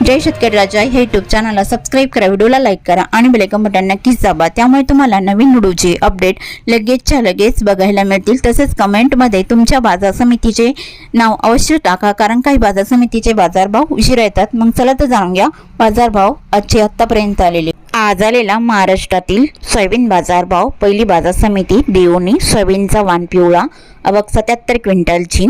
जय शेतकरी राजा हे युट्यूब चॅनलला सबस्क्राईब करा व्हिडिओला लाईक करा आणि बेलेकन बटन नक्कीच दाबा. त्यामुळे तुम्हाला नवीन व्हिडिओचे अपडेट लगेचच्या लगेच बघायला मिळतील. तसेच कमेंटमध्ये तुमच्या बाजार समितीचे नाव अवश्य टाका कारण काही बाजार समितीचे बाजारभाव उशिरा येतात. मग चला तर जाणून घ्या बाजारभाव आजचे आत्तापर्यंत आलेले. आज आलेला महाराष्ट्रातील सोयाबीन बाजारभाव. पहिली बाजार समिती देवणी सोयाबीनचा वान पिवळा अवक सत्याहत्तर क्विंटलची.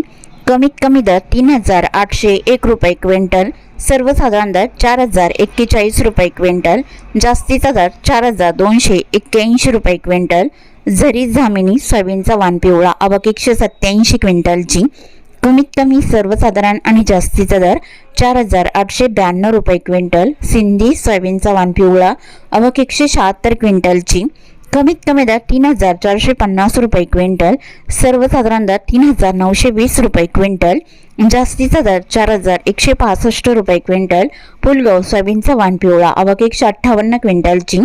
कमीत कमी दर तीन हजार आठशे एक रुपये क्विंटल सर्वसाधारण दर चार हजार एक्केचाळीस रुपये क्विंटल जास्तीचा दर चार हजार दोनशे एक्क्याऐंशी रुपये क्विंटल झरी जामिनी सोयाबीनचा वाण पिवळा अवक एकशे सत्याऐंशी क्विंटलची कमीत कमी सर्वसाधारण आणि जास्तीचा दर चार हजार आठशे ब्याण्णव रुपये क्विंटल सिंधी सोयाबीनचा वाण पिवळा अवक एकशे शहात्तर क्विंटलची कमीत कमी दर तीन हजार चारशे पन्नास रुपये क्विंटल सर्वसाधारण दर तीन हजार नऊशे वीस रुपये क्विंटल जास्तीचा दर चार हजार एकशे पासष्ट रुपये क्विंटल पुलगाव सोयाबीनचा वाण पिवळा अवक एकशे अठ्ठावन्न क्विंटलची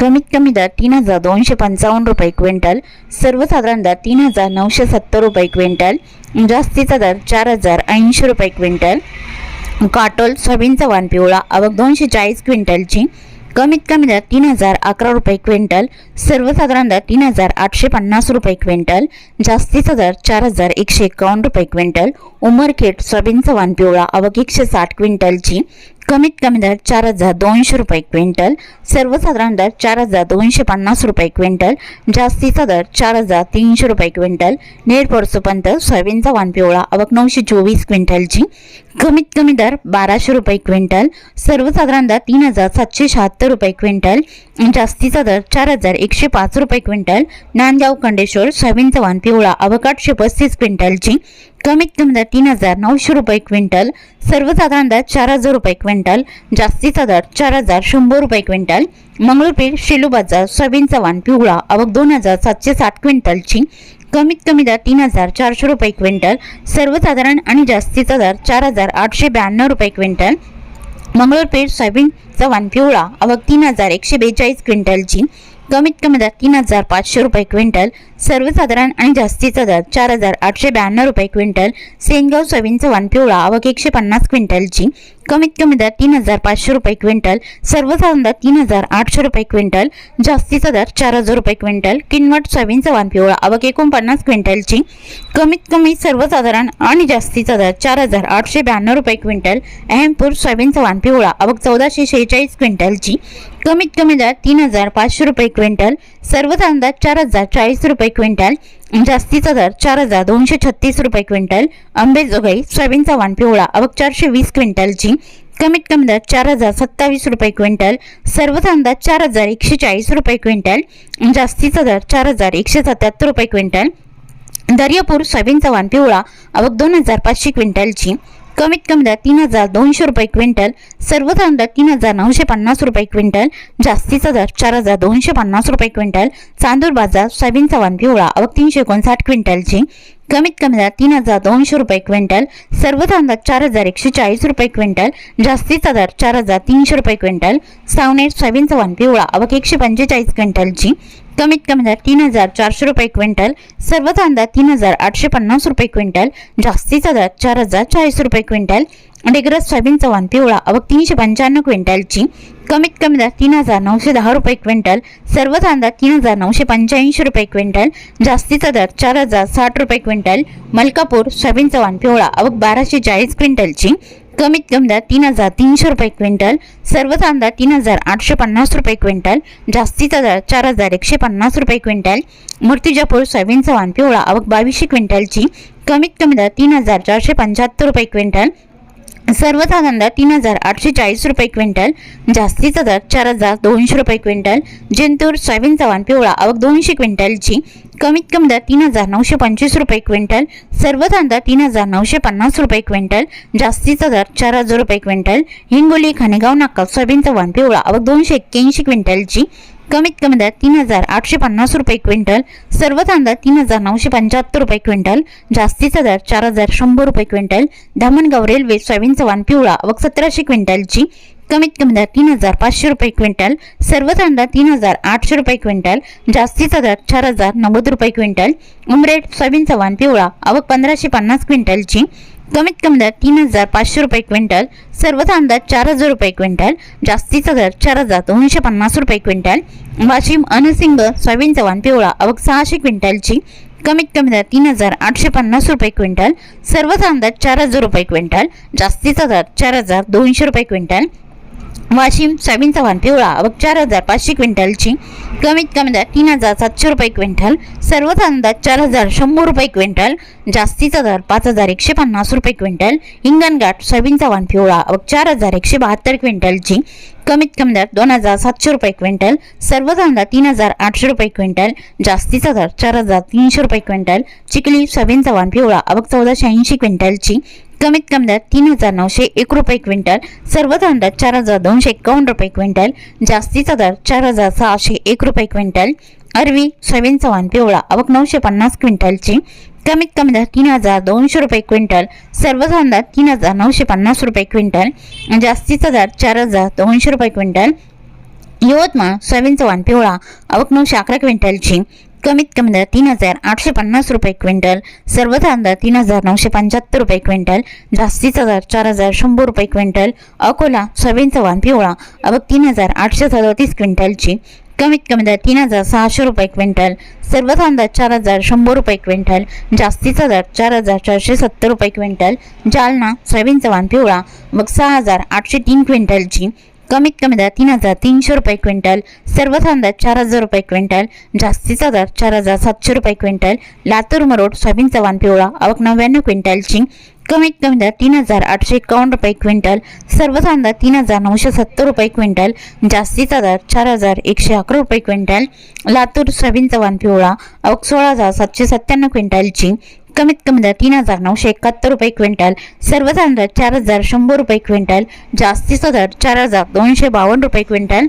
कमीत कमी दर तीन हजार दोनशे पंचावन्न रुपये क्विंटल सर्वसाधारण दर तीन हजार नऊशे सत्तर रुपये क्विंटल जास्तीचा दर चार हजार ऐंशी रुपये क्विंटल. काटोल सोयाबीनचा वाण पिवळा अवक दोनशे चाळीस क्विंटलची कमीत कमी दर तीन हजार अकरा रुपये क्विंटल सर्वसाधारण दर तीन हजार आठशे पन्नास रुपये क्विंटल जास्तीचा दर चार हजार एकशे एकावन्न रुपये क्विंटल उमरखेड सोयाबीनचा वाण पिवळा अवघ एकशे साठ क्विंटलची कमीत कमी दर चार हजार दोनशे रुपये क्विंटल सर्वसाधारण दर चार हजार दोनशे पन्नास रुपये क्विंटल जास्तीचा दर चार हजार तीनशे रुपये क्विंटल नेर परसोपंत सोयाबीनचा वाण पिवळा अवक नऊशे चोवीस क्विंटलची. कमीत कमी दर बाराशे रुपये क्विंटल सर्वसाधारण दर तीन हजार सातशे शहात्तर रुपये क्विंटल जास्तीचा दर चार हजार एकशे पाच रुपये क्विंटल नांदगाव खंडेश्वर सोयाबीनचा वाण पिवळा अवक आठशे पस्तीस क्विंटलची. कमीत कमी दर तीन हजार नऊशे रुपये क्विंटल सर्वसाधारण दर चार हजार रुपये क्विंटल जास्तीचा दर चार हजार शंभर रुपये क्विंटल मंगळूरपीठ शेलू बाजार सोयाबीन वाण पिवळा अवक दोन हजार सातशे साठ क्विंटलची कमीत कमी दर तीन हजार चारशे रुपये क्विंटल सर्वसाधारण आणि जास्तीचा दर चार हजार आठशे ब्याण्णव रुपये क्विंटल मंगळूरपीठ सोयाबीन वाण पिवळा अवक तीन हजार एकशे बेचाळीस क्विंटलची कमीत कमी दर तीन हजार पाचशे रुपये क्विंटल सर्वसाधारण आणि जास्तीचा दर चार हजार आठशे ब्याण्णव रुपये क्विंटल सेनगाव सोयाबीनचा वाण पिवळा अवक एकशे पन्नास क्विंटलची कमीत कमी दर तीन हजार पाचशे रुपये क्विंटल सर्वसाधारण दर तीन हजार आठशे रुपये क्विंटल जास्तीचा दर चार हजार रुपये क्विंटल किनवट सोयाबीनचा वाण पिवळा अवक एकोणपन्नास क्विंटलची. कमीत कमी सर्वसाधारण आणि जास्तीचा दर चार हजार आठशे ब्याण्णव रुपये क्विंटल अहमपूर सोयाबीनचा वाण पिवळा अवक चौदाशे शेहेचाळीस क्विंटलची. कमीत कमी दर तीन हजार पाचशे रुपये क्विंटल सर्वसाधारण दर चार हजार चाळीस रुपये क्विंटल जास्तीचा दर चार हजार दोनशे छत्तीस रुपये क्विंटल अंबेजोगाई सोयाबीनचा वाण पिवळा अवक चारशे वीस क्विंटलची कमीत कमी दर चार हजार सत्तावीस रुपये क्विंटल सर्वसाधारण अंदाज चार हजार एकशे चाळीस रुपये क्विंटल जास्तीचा दर चार हजार एकशे सत्याहत्तर रुपये क्विंटल दर्यापूर सोयाबीनचा वाण पिवळा अवक दोन हजार पाचशे क्विंटलची कमीत कमी दर तीन हजार दोनशे रुपये क्विंटल सर्वसाधारण दर तीन हजार नऊशे पन्नास रुपये क्विंटल जास्तीचा दर चार हजार दोनशे पन्नास रुपये क्विंटल चांदूर बाजार सोयाबीनचा वाण पिवळा अवक तीनशे एकोणसाठ क्विंटलची. कमीत कमी दर तीन हजार दोनशे रुपये क्विंटल सर्वसाधारण दर चार हजार एकशे चाळीस रुपये क्विंटल जास्तीचा दर चार हजार तीनशे रुपये क्विंटल सावनेर सोयाबीनचा वाण पिवळा अवक एकशे पंचेचाळीस क्विंटलची. कमीत कमी दर तीन हजार चारशे रुपये क्विंटल सर्व कांदा तीन हजार आठशे पन्नास रुपये क्विंटल जास्तीचा दर चार हजार चाळीस रुपये क्विंटल डेग्रस सोयाबीनचा चव्हाण पिवळा अवक तीनशे पंच्याण्णव क्विंटलची कमीत कमी दर तीन हजार नऊशे दहा रुपये क्विंटल सर्व कांदा तीन हजार नऊशे पंच्याऐंशी रुपये क्विंटल जास्तीचा दर चार हजार साठ रुपये क्विंटल मलकापूर सोयाबीनचा वाण पिवळा अवक बाराशे चाळीस क्विंटलची कमीत कमी तीन हजार तीनशे रुपये क्विंटल सर्व कांदा तीन हजार आठशे पन्नास रुपये क्विंटल जास्तीचा दर चार हजार एकशे पन्नास रुपये क्विंटल मूर्तिजापूर सोयाबीनचा वाण पिवळा अवक बावीसशे क्विंटलची कमीत कमी दर तीन हजार चारशे पंच्याहत्तर रुपये क्विंटल सर्वसाधारण दर तीन हजार आठशे चाळीस रुपये क्विंटल जास्तीचा दर चार हजार दोनशे रुपये क्विंटल जिंतूर सोयाबीन चव्हाण पिवळा अवघ दोनशे क्विंटलची कमीत कमी दर तीन हजार नऊशे पंचवीस रुपये क्विंटल सर्व दर तीन हजार नऊशे पन्नास रुपये क्विंटल जास्तीचा दर चार हजार रुपये क्विंटल हिंगोली खानेगाव नाका सोयाबीन चव्हाण पिवळा अवघ दोनशे एक्क्याऐंशी क्विंटलची कमीत कमी दर तीन हजार आठशे पन्नास रुपये क्विंटल सर्व कांदा तीन हजार नऊशे पंच्याहत्तर रुपये क्विंटल जास्तीचा दर चार हजार शंभर रुपये quintal Dhamangaon railway soybean Chavan पिवळा व सतराशे क्विंटलची कमीत कमी दर तीन हजार पाचशे रुपये क्विंटल सर्व कांदा तीन हजार आठशे रुपये क्विंटल जास्तीचा दर चार हजार नव्वद रुपये क्विंटल उमरेड सोयाबीन चव्हाण पिवळा आवक पंधराशे पन्नास क्विंटलची कमीत कमी दर तीन हजार पाचशे रुपये क्विंटल सर्वसाधारण दर चार हजार रुपये क्विंटल जास्तीचा दर चार हजार दोनशे पन्नास रुपये क्विंटल वाशिम अनसिंग सोयाबीन चव्हाण पिवळा अवघ सहाशे क्विंटलची कमीत कमी दर तीन हजार आठशे पन्नास रुपये क्विंटल सर्वसाधारण दर चार हजार रुपये क्विंटल जास्तीचा दर चार हजार दोनशे रुपये क्विंटल वाशिम सोयाबीन चव्हाण पिवळा व चार हजार पाचशे क्विंटलची कमीत कमी दर तीन हजार सातशे रुपये क्विंटल सर्वच कांदा चार हजार शंभर रुपये क्विंटल जास्तीचा दर पाच हजार एकशे पन्नास रुपये क्विंटल हिंगणघाट सोयाबीन चव्हाण पिवळा व चार हजार एकशे बहात्तर क्विंटलची कमीत कमी दर दोन हजार सातशे रुपये क्विंटल सर्वच कांदा तीन हजार आठशे रुपये क्विंटल जास्तीचा दर चार हजार तीनशे रुपये क्विंटल चिखली सोयाबीन चव्हाण पिवळा आवक चौदाशे ऐंशी क्विंटलची कमीत कमी दरात तीन हजार नऊशे एक रुपये क्विंटल सर्व दरात चार हजार दोनशे एकावन्न रुपये क्विंटल जास्तीचा दर चार हजार सहाशे एक रुपये क्विंटल अरवी सोयाबीन चव्हाण पिवळा आवक नऊशे पन्नास क्विंटलची कमीत कमी दर तीन हजार दोनशे रुपये क्विंटल सर्व कांदा तीन हजार नऊशे पन्नास रुपये क्विंटल जास्तीचा दर चार हजार दोनशे रुपये क्विंटल यवतमाळ सोयाबीन चव्हाण पिवळा आवक नऊशे अकरा क्विंटलची कमीत कमी दर तीन हजार आठशे पन्नास रुपये क्विंटल सर्व दर तीन हजार नऊशे पंच्याहत्तर रुपये क्विंटल जास्तीचा दर चार हजार शंभर रुपये क्विंटल अकोला सोयाबीन चव्हाण पिवळा अबक तीन हजार आठशे सदतीस क्विंटलची कमीत कमी दर तीन हजार सहाशे रुपये क्विंटल सर्व दर चार हजार शंभर रुपये क्विंटल जास्तीचा दर चार हजार चारशे सत्तर रुपये क्विंटल जालना सोयाबीन चव्हाण पिवळा मग सहा हजार आठशे तीन क्विंटलची कमीत कमी दर तीन हजार तीनशे रुपये क्विंटल सर्व कांदा चार हजार रुपये क्विंटल जास्तीचा दर चार हजार सातशे रुपये क्विंटल लातूर मरोड सोयाबीन चव्हाण पिवळा आवक नव्याण्णव क्विंटलची कमीत कमी दर तीन हजार आठशे एकावन्न रुपये क्विंटल सर्व कांदा तीन हजार नऊशे सत्तर रुपये क्विंटल जास्तीचा दर चार हजार एकशे अकरा रुपये क्विंटल लातूर सोयाबीन चव्हाण पिवळा अवक सोळा हजार सातशे सत्त्याण्णव क्विंटलची कमीत कमी दर तीन हजार नऊशे एकाहत्तर रुपये क्विंटल. सर्व दर चार हजार शंभर रुपये क्विंटल. जास्तीचा दर चार हजार दोनशे बावन्न रुपये क्विंटल.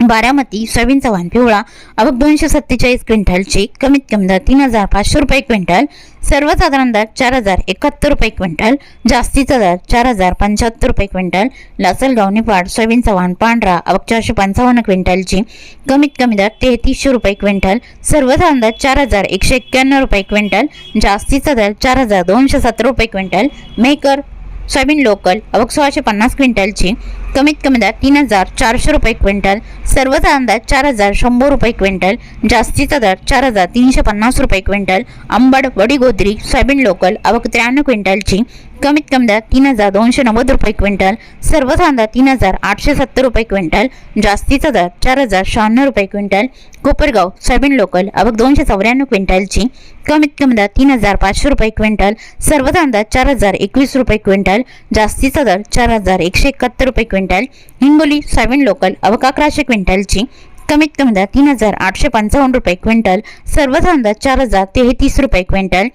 बारामती सोयाबीन चव्हाण पिवळा आवक दोनशे सत्तेचाळीस क्विंटलची कमीत कमी दर तीन हजार पाचशे रुपये क्विंटल सर्वसाधारण दर चार हजार एकाहत्तर रुपये क्विंटल जास्तीचा दर चार हजार पंच्याहत्तर रुपये क्विंटल लासलगाव निफाड सोयाबीन चव्हाण पांढरा आवक चारशे पंचावन्न क्विंटलची कमीत कमी दर तेहतीसशे रुपये क्विंटल सर्वसाधारण दर चार हजार एकशे एक्क्याण्णव रुपये क्विंटल जास्तीचा दर चार हजार दोनशे सतरा रुपये क्विंटल मेकर सोयाबीन लोकल आवक सोळाशे पन्नास क्विंटलची कमीत कमी दर तीन हजार चारशे रुपये क्विंटल सर्वचा अंदाज चार हजार शंभर रुपये क्विंटल जास्तीचा दर चार हजार तीनशे पन्नास रुपये quintal Ambad Vadigodri soybean local आवक त्र्याण्णव क्विंटलची कमीत कमी दर तीन हजार दोनशे नव्वद रुपये क्विंटल सर्वचा अंदाज तीन हजार आठशे सत्तर रुपये क्विंटल जास्तीचा दर चार हजार शहाण्णव रुपये क्विंटल कोपरगाव सोयाबीन लोकल आवक दोनशे चौऱ्याण्णव क्विंटलची कमीत कमी दर तीन हजार पाचशे रुपये क्विंटल सर्वचा अंदाज चार हजार एकवीस रुपये क्विंटल जास्तीचा दर चार हजार एकशे एकाहत्तर रुपये क्विंटल. हिंगोली सोयाबीन लोकल आवक अकराशे क्विंटलची कमीत कमी दर तीन हजार आठशे पंचावन्न रुपये क्विंटल सर्वसाधारण दर चार हजार तेहतीस रुपये क्विंटल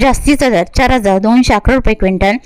जास्तीचा दर चार हजार दोनशे अकरा रुपये क्विंटल.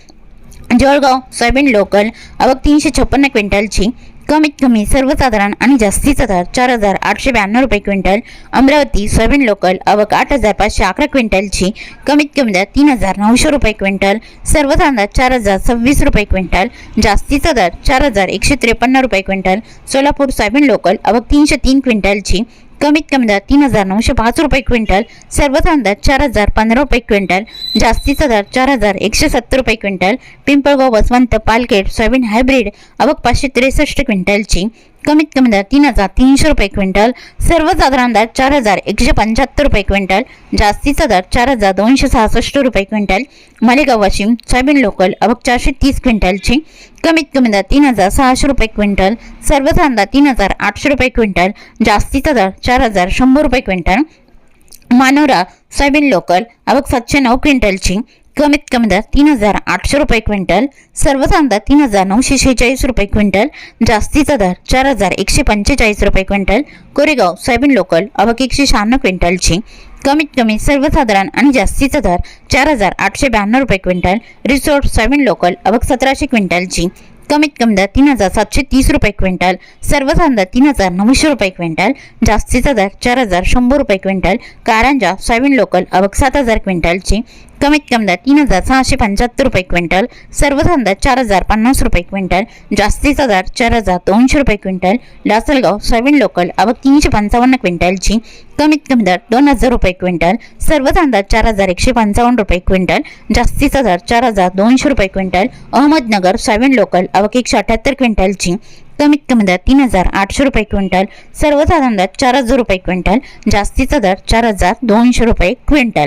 जळगाव सोयाबीन लोकल अवक तीनशे छप्पन्न क्विंटलची कमीत कमी सर्वसाधारण आणि जास्तीचा दर चार हजार आठशे ब्याण्णव रुपये क्विंटल अमरावती सोयाबीन लोकल आवक आठ हजार पाचशे अकरा क्विंटलची कमीत कमी दर तीन हजार नऊशे रुपये क्विंटल सर्वसाधारण चार हजार सव्वीस रुपये क्विंटल जास्तीचा दर चार हजार एकशे त्रेपन्न रुपये क्विंटल सोलापूर सोयाबीन लोकल अवक तीनशे तीन क्विंटलची कमीत कमी दर तीन हजार नऊशे पाच रुपये क्विंटल सर्वसाधारण दर चार हजार पंधरा रुपये क्विंटल जास्तीचा दर चार हजार एकशे सत्तर रुपये quintal Pimpalgaon Baswant Palkhed soybean hybrid अवक पाचशे त्रेसष्ट क्विंटलची. कमीत कमी दर तीन हजार तीनशे रुपये क्विंटल सर्वसाधारण दर चार हजार एकशे पंच्याहत्तर रुपये क्विंटल जास्तीचा दर चार हजार दोनशे सहासष्ट रुपये quintal Malegaon Washim soybean local आवक चारशे तीस क्विंटलची कमीत कमी दर तीन हजार सहाशे रुपये क्विंटल सर्वसाधारण दर तीन हजार आठशे रुपये क्विंटल जास्तीचा दर चार हजार शंभर रुपये क्विंटल मानोरा सोयाबीन लोकल आवक सातशे नऊ क्विंटलची कमीत कमी दर तीन हजार आठशे रुपये क्विंटल सर्व दर तीन हजार नऊशे शेहेचाळीस रुपये क्विंटल जास्तीचा दर चार हजार एकशे पंचेचाळीस रुपये क्विंटल कोरेगाव सोयाबीन लोकल आवक एकशे शहाण्णव क्विंटलची. कमीत कमी सर्वसाधारण आणि जास्तीचा दर चार हजार आठशे ब्याण्णव रुपये क्विंटल रिसोर्ट सोयाबीन लोकल आवक सतराशे क्विंटलची. कमीत कमी दर तीन हजार सातशे तीस रुपये क्विंटल सर्वसाधारण दर तीन हजार नऊशे रुपये क्विंटल जास्तीचा दर चार हजार शंभर रुपये क्विंटल कारंजा सोयाबीन लोकल आवक सात हजार क्विंटलची. कमीत कमी दर तीन हजार सहाशे पंच्याहत्तर रुपये क्विंटल सर्वसाधारण दर चार हजार पन्नास रुपये क्विंटल जास्तीचा दर चार हजार दोनशे रुपये क्विंटल लासलगाव सोयाबीन लोकल आवक तीनशे पंचावन्न क्विंटलची कमीत कमी दर दोन हजार रुपये क्विंटल सर्वसाधारण दर चार हजार एकशे पंचावन्न रुपये क्विंटल जास्तीचा दर चार हजार दोनशे रुपये क्विंटल अहमदनगर सोयाबीन लोकल आवक एकशे अठ्याहत्तर क्विंटलची कमीत कमी दर तीन हजार आठशे रुपये क्विंटल सर्वसाधारण दर चार हजार रुपये क्विंटल जास्तीचा दर चार हजार दोनशे रुपये क्विंटल.